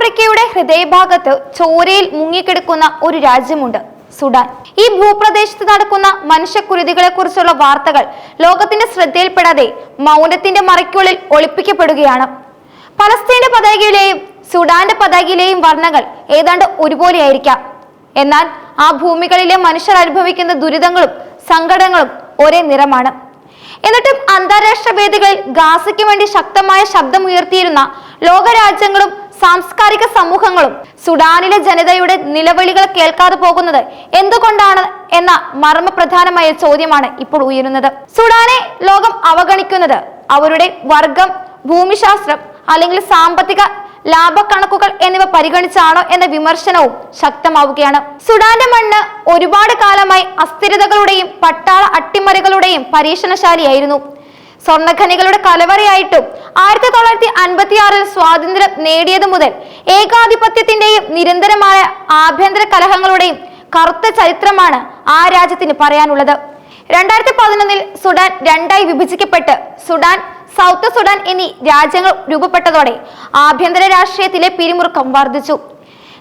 ആഫ്രിക്കയുടെ ഹൃദയഭാഗത്ത് ചോരയിൽ മുങ്ങിക്കിടക്കുന്ന ഒരു രാജ്യമുണ്ട് സുഡാൻ. ഈ ഭൂപ്രദേശത്ത് നടക്കുന്ന മനുഷ്യക്കുരുതികളെ കുറിച്ചുള്ള വാർത്തകൾ ലോകത്തിന്റെ ശ്രദ്ധയിൽപ്പെടാതെ മൗനത്തിന്റെ മറയ്ക്കുള്ളിൽ ഒളിപ്പിക്കപ്പെടുകയാണ്. പലസ്തീന്റെ പതാകയിലെയും സുഡാന്റെ പതാകയിലെയും വർണങ്ങൾ ഏതാണ്ട് ഒരുപോലെയായിരിക്കാം. എന്നാൽ ആ ഭൂമികളിലെ മനുഷ്യർ അനുഭവിക്കുന്ന ദുരിതങ്ങളും സങ്കടങ്ങളും ഒരേ നിറമാണ്. എന്നിട്ടും അന്താരാഷ്ട്ര വേദികളിൽ ഗാസയ്ക്ക് വേണ്ടി ശക്തമായ ശബ്ദമുയർത്തിയിരുന്ന ലോകരാജ്യങ്ങളും സാംസ്കാരിക സമൂഹങ്ങളും സുഡാനിലെ ജനതയുടെ നിലവിളികൾ കേൾക്കാതെ പോകുന്നത് എന്തുകൊണ്ടാണ് എന്ന മർമ്മപ്രധാനമായ ചോദ്യമാണ് ഇപ്പോൾ ഉയരുന്നത്. സുഡാനെ ലോകം അവഗണിക്കുന്നത് അവരുടെ വർഗം ഭൂമിശാസ്ത്രം അല്ലെങ്കിൽ സാമ്പത്തിക ലാഭക്കണക്കുകൾ എന്നിവ പരിഗണിച്ചാണോ എന്ന വിമർശനവും ശക്തമാവുകയാണ്. സുഡാന്റെ മണ്ണ് ഒരുപാട് കാലമായി അസ്ഥിരതകളുടെയും പട്ടാള അട്ടിമറികളുടെയും പരീക്ഷണശാലിയായിരുന്നു. സ്വർണഖനികളുടെ കലവറയായിട്ടും ആയിരത്തി തൊള്ളായിരത്തി അൻപത്തി ആറിൽ സ്വാതന്ത്ര്യം നേടിയതു മുതൽ ഏകാധിപത്യത്തിന്റെയും നിരന്തരമായ ആഭ്യന്തര കലഹങ്ങളുടെയും കറുത്ത ചരിത്രമാണ് ആ രാജ്യത്തിന് പറയാനുള്ളത്. രണ്ടായിരത്തി പതിനൊന്നിൽ സുഡാൻ രണ്ടായി വിഭജിക്കപ്പെട്ട് സുഡാൻ സൗത്ത് സുഡാൻ എന്നീ രാജ്യങ്ങൾ രൂപപ്പെട്ടതോടെ ആഭ്യന്തര രാഷ്ട്രീയത്തിലെ പിരിമുറുക്കം വർദ്ധിച്ചു.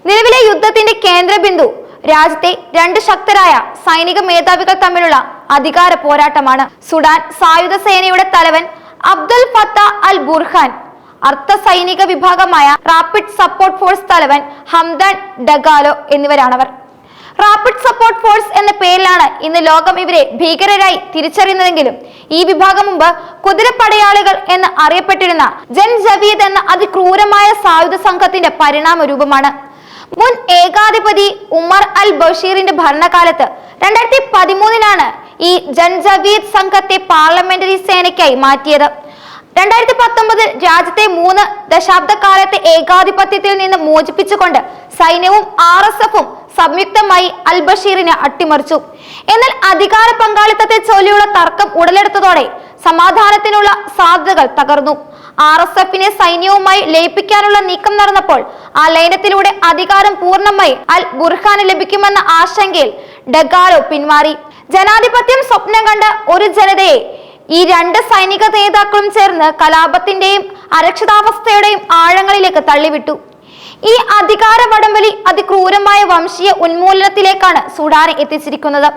നിലവിലെ യുദ്ധത്തിന്റെ കേന്ദ്രബിന്ദു രാജ്യത്തെ രണ്ട് ശക്തരായ സൈനിക മേധാവികൾ തമ്മിലുള്ള അധികാര പോരാട്ടമാണ്. സുഡാൻ സായുധ സേനയുടെ തലവൻ അബ്ദുൽ ഫത്ത അൽ ബുർഹാൻ. അർത്ഥ സൈനിക വിഭാഗമായ റാപ്പിഡ് സപ്പോർട്ട് ഫോഴ്സ് തലവൻ ഹംദാൻ ഡഗാലോ എന്നിവരാണവർ. റാപ്പിഡ് സപ്പോർട്ട് ഫോഴ്സ് എന്ന പേരിലാണ് ഇന്ന് ലോകം ഇവരെ ഭീകരരായി തിരിച്ചറിയുന്നതെങ്കിലും ഈ വിഭാഗം മുമ്പ് കുതിരപ്പടയാളികൾ എന്ന് അറിയപ്പെട്ടിരുന്ന ജൻ ജവീദ് എന്ന അതിക്രൂരമായ സായുധ സംഘത്തിന്റെ പരിണാമ രൂപമാണ് മുൻ ഏകാധിപതി ഉമർ അൽ ബഷീറിന്റെ ഭരണകാലത്ത് രണ്ടായിരത്തി പതിമൂന്നിലാണ് ഈ ജൻ ജവീദ് സംഘത്തെ പാർലമെന്ററി സേനയ്ക്കായി മാറ്റിയത്. രണ്ടായിരത്തി പത്തൊമ്പതിൽ രാജ്യത്തെ മൂന്ന് ദശാബ്ദക്കാലത്തെ ഏകാധിപത്യത്തിൽ നിന്ന് മോചിപ്പിച്ചുകൊണ്ട് സൈന്യവും ആർ എസ് എഫും സംയുക്തമായി അൽ ബഷീറിനെ അട്ടിമറിച്ചു. എന്നാൽ അധികാര പങ്കാളിത്തത്തെ ചൊല്ലിയുള്ള തർക്കം ഉടലെടുത്തതോടെ സമാധാനത്തിനുള്ള സാധ്യതകൾ തകർന്നു. ആർ എസ് എഫിനെ സൈന്യവുമായി ലയിപ്പിക്കാനുള്ള നീക്കം നടന്നപ്പോൾ ആ ലയനത്തിലൂടെ അധികാരം പൂർണമായി അൽ ബുർഖാന് ലഭിക്കുമെന്ന ആശങ്കയിൽ ഡഗാലോ പിന്മാറി ജനാധിപത്യം സ്വപ്നം കണ്ട ഒരു ജനതയെ ഈ രണ്ട് സൈനിക നേതാക്കളും ചേർന്ന് കലാപത്തിന്റെയും അരക്ഷിതാവസ്ഥയുടെയും ആഴങ്ങളിലേക്ക് തള്ളിവിട്ടു. ഈ അധികാര വടംവലി അതിക്രൂരമായ വംശീയ ഉന്മൂലനത്തിലേക്കാണ് സുഡാനെ എത്തിച്ചിരിക്കുന്നത്.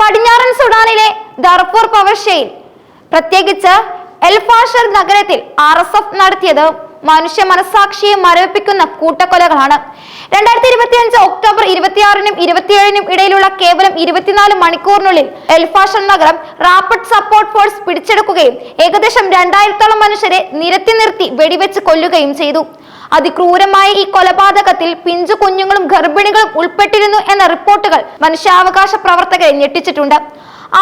പടിഞ്ഞാറൻ സുഡാനിലെ ദർഫൂർ പവർഷയിൽ പ്രത്യേകിച്ച് എൽഫാഷർ നഗരത്തിൽ ആർ എസ് എഫ് നടത്തിയത് മനുഷ്യ മനസാക്ഷിയെ മരവിപ്പിക്കുന്ന കൂട്ടക്കൊലകളാണ്. രണ്ടായിരത്തി ഇരുപത്തി അഞ്ച് ഒക്ടോബർ ഇരുപത്തിയാറിനും ഇരുപത്തിയേഴിനും ഇടയിലുള്ള കേവലം ഇരുപത്തിനാല് മണിക്കൂറിനുള്ളിൽ എൽഫാഷൻ നഗരം റാപ്പിഡ് സപ്പോർട്ട് ഫോഴ്സ് പിടിച്ചെടുക്കുകയും ഏകദേശം രണ്ടായിരത്തോളം മനുഷ്യരെ നിരത്തി നിർത്തി വെടിവെച്ച് കൊല്ലുകയും ചെയ്തു. അതിക്രൂരമായ ഈ കൊലപാതകത്തിൽ പിഞ്ചു കുഞ്ഞുങ്ങളും ഗർഭിണികളും ഉൾപ്പെട്ടിരുന്നു എന്ന റിപ്പോർട്ടുകൾ മനുഷ്യാവകാശ പ്രവർത്തകരെ ഞെട്ടിച്ചിട്ടുണ്ട്.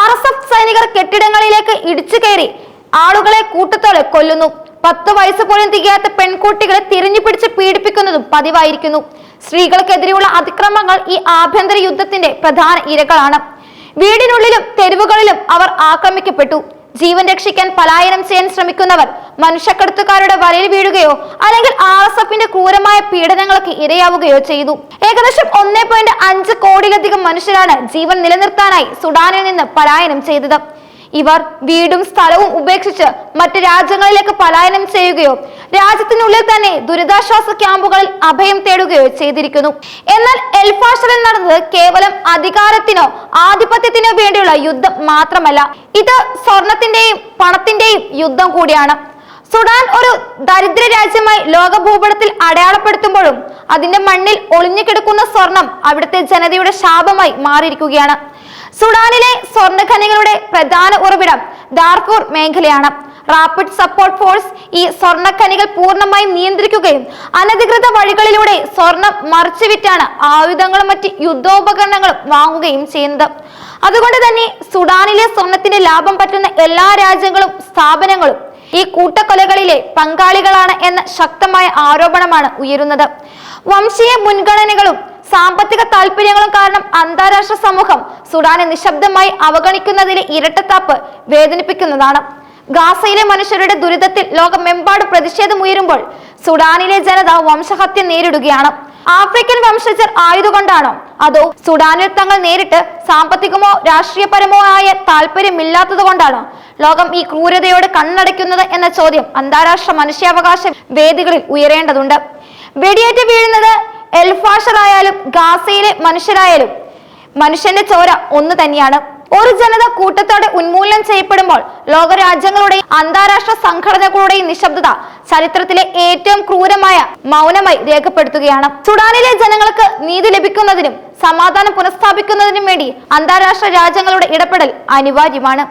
ആർ എസ് എഫ് സൈനികർ കെട്ടിടങ്ങളിലേക്ക് ഇടിച്ചു കയറി ആളുകളെ കൂട്ടത്തോടെ കൊല്ലുന്നു. പത്ത് വയസ്സ് പോലും തികയാത്ത പെൺകുട്ടികളെ തിരിഞ്ഞു പിടിച്ച് പീഡിപ്പിക്കുന്നതും പതിവായിരിക്കുന്നു. സ്ത്രീകൾക്കെതിരെയുള്ള അതിക്രമങ്ങൾ ഈ ആഭ്യന്തര യുദ്ധത്തിന്റെ പ്രധാന ഇരകളാണ്. വീടിനുള്ളിലും തെരുവുകളിലും അവർ ആക്രമിക്കപ്പെട്ടു. ജീവൻ രക്ഷിക്കാൻ പലായനം ചെയ്യാൻ ശ്രമിക്കുന്നവർ മനുഷ്യക്കടത്തുകാരുടെ വലയിൽ വീഴുകയോ അല്ലെങ്കിൽ ആർ എസ് എഫിന്റെ ക്രൂരമായ പീഡനങ്ങൾക്ക് ഇരയാവുകയോ ചെയ്തു. ഏകദേശം ഒന്നേ പോയിന്റ് അഞ്ച് കോടിയിലധികം മനുഷ്യരാണ് ജീവൻ നിലനിർത്താനായി സുഡാനിൽ നിന്ന് പലായനം ചെയ്തത്. ഇവർ വീടും സ്ഥലവും ഉപേക്ഷിച്ച് മറ്റ് രാജ്യങ്ങളിലേക്ക് പലായനം ചെയ്യുകയോ രാജ്യത്തിനുള്ളിൽ തന്നെ ദുരിതാശ്വാസ ക്യാമ്പുകളിൽ അഭയം തേടുകയോ ചെയ്തിരിക്കുന്നു. എന്നാൽ എൽഫാഷറിൽ നടന്നത് കേവലം അധികാരത്തിനോ ആധിപത്യത്തിനോ വേണ്ടിയുള്ള യുദ്ധം മാത്രമല്ല. ഇത് സ്വർണത്തിന്റെയും പണത്തിന്റെയും യുദ്ധം കൂടിയാണ്. സുഡാൻ ഒരു ദരിദ്ര രാജ്യമായി ലോക ഭൂപടത്തിൽ അടയാളപ്പെടുത്തുമ്പോഴും അതിന്റെ മണ്ണിൽ ഒളിഞ്ഞു കിടക്കുന്ന സ്വർണം അവിടുത്തെ ജനതയുടെ ശാപമായി മാറിയിരിക്കുകയാണ്. സുഡാനിലെ സ്വർണഖനികളുടെ പ്രധാന ഉറവിടം ദാർഫൂർ മേഖലയാണ്. റാപ്പിഡ് സപ്പോർട്ട് ഫോഴ്സ് ഈ സ്വർണഖനികൾ പൂർണമായും നിയന്ത്രിക്കുകയും അനധികൃത വഴികളിലൂടെ സ്വർണം മറിച്ചുവിറ്റാണ് ആയുധങ്ങളും മറ്റ് യുദ്ധോപകരണങ്ങളും വാങ്ങുകയും ചെയ്യുന്നത്. അതുകൊണ്ട് തന്നെ സുഡാനിലെ സ്വർണത്തിന്റെ ലാഭം പറ്റുന്ന എല്ലാ രാജ്യങ്ങളും സ്ഥാപനങ്ങളും ഈ കൂട്ടക്കൊലകളിലെ പങ്കാളികളാണ് എന്ന ശക്തമായ ആരോപണമാണ് ഉയരുന്നത്. വംശീയ മുൻഗണനകളും സാമ്പത്തിക താല്പര്യങ്ങളും കാരണം അന്താരാഷ്ട്ര സമൂഹം സുഡാനെ നിശബ്ദമായി അവഗണിക്കുന്നതിലെ ഇരട്ടത്താപ്പ് വേദനിപ്പിക്കുന്നതാണ്. ഗാസയിലെ മനുഷ്യരുടെ ദുരിതത്തിൽ ലോകമെമ്പാടും പ്രതിഷേധമുയരുമ്പോൾ സുഡാനിലെ ജനത വംശഹത്യ നേരിടുകയാണ്. ആഫ്രിക്കൻ വംശജർ ആയതുകൊണ്ടാണോ? അതോ സുഡാനിൽ തങ്ങൾ നേരിട്ട് സാമ്പത്തികമോ രാഷ്ട്രീയപരമോ ആയ താല്പര്യമില്ലാത്തത് കൊണ്ടാണോ ലോകം ഈ ക്രൂരതയോട് കണ്ണടയ്ക്കുന്നത് എന്ന ചോദ്യം അന്താരാഷ്ട്ര മനുഷ്യാവകാശ വേദികളിൽ ഉയരേണ്ടതുണ്ട്. വെടിയേറ്റ് വീഴുന്നത് എൽഫാഷറായാലും ഗാസയിലെ മനുഷ്യരായാലും മനുഷ്യന്റെ ചോര ഒന്ന് തന്നെയാണ്. ഒരു ജനത കൂട്ടത്തോടെ ഉന്മൂലനം ചെയ്യപ്പെടുമ്പോൾ ലോകരാജ്യങ്ങളുടെയും അന്താരാഷ്ട്ര സംഘടനകളുടെയും നിശബ്ദത ചരിത്രത്തിലെ ഏറ്റവും ക്രൂരമായ മൗനമായി രേഖപ്പെടുത്തുകയാണ്. സുഡാനിലെ ജനങ്ങൾക്ക് നീതി ലഭിക്കുന്നതിനും സമാധാനം പുനഃസ്ഥാപിക്കുന്നതിനും വേണ്ടി അന്താരാഷ്ട്ര രാജ്യങ്ങളുടെ ഇടപെടൽ അനിവാര്യമാണ്.